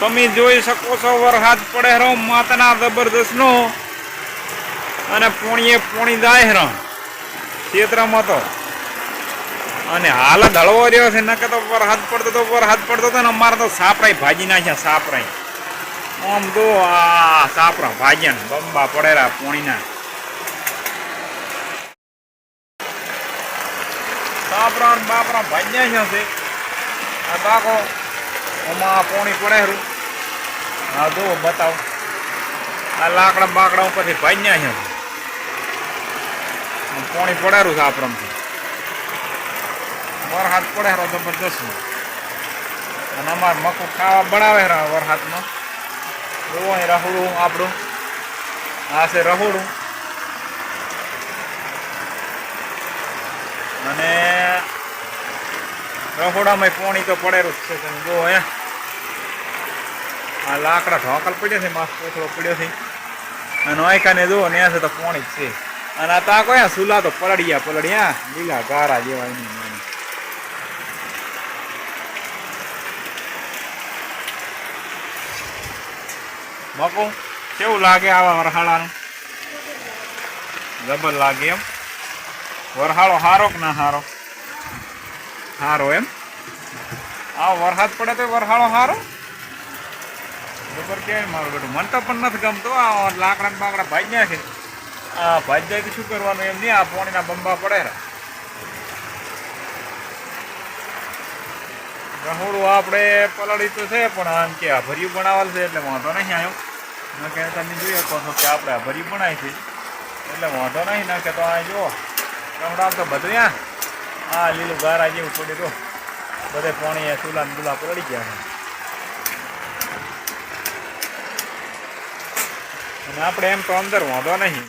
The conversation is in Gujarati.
તમે જોઈ શકો છો વરસાદ પડે રહો, માતાના જબરદસ્ત નો અને પોણીએ પોણી જાય રણ ક્ષેત્રમાં તો. અને હાલ હળવો રહ્યો છે નકે તો વરસાદ પડતો તો વરસાદ પડતો હતો ને અમારે તો સાપરાઈ ભાજી નાખ્યા સાપરાઈ આમ તો આ સાપરા ભાજ્યા બંબા પડેરા પોણીના. સાપરા બાપરા ભાજ્યા છે. આ બાકો આમાં પોણી પડેરું હા, જુઓ, બતાવો. આ લાકડા બાકડા ઉપરથી ભાજ્યા છે. પોણી પડેરું છે આપણાથી વરહાદ પડેરો જબરદસ્ત અને અમારે મકું ખાવા બનાવે રા વરહાદમાં જોવો અહીં રહોડું આપણું. આ છે રહોડું. અને રહોડામાં પોણી તો પડેલું જ છે તમે જો હે. આ લાકડા ઢોકલ પડ્યો છે માસ કોથળો પડ્યો છે. અને આયકાને જુઓ ને છે તો પોણી જ છે. અને આ તા કયા? સુલા તો પલડિયા પલડિયા લીલા ગારા જેવા એની. મકુ કેવું લાગે આવા વરહાળાનું? જબર લાગે એમ. વરહાળો હારો કે ના હારો? હારો એમ. આ વરસાદ પડે તો વરહાળો હારો. જબર કે મારું બેટું. મને તો પણ નથી ગમતો. આ લાકડા બાકડા ભાજ્યા છે. આ ભાજ્યા કે શું કરવાનું એમ નહીં. આ પોણીના બંબા પડે રહોડું આપણે પલાળી તો છે, પણ આમ કે આ ભર્યું બનાવેલ છે, એટલે વાંધો નહીં આવ્યો કે તમે જોઈ શકો છો કે આપણે આ ભર્યું બનાવી છે. એટલે વાંધો નહીં, ના કે તો આ જુઓ રમડામ તો બધું આ આ લીલું ગારા જેવું પડ્યું તો બધે પાણી ચૂલા બુલા પડી ગયા છે. અને આપણે એમ તો અંદર વાંધો નહીં.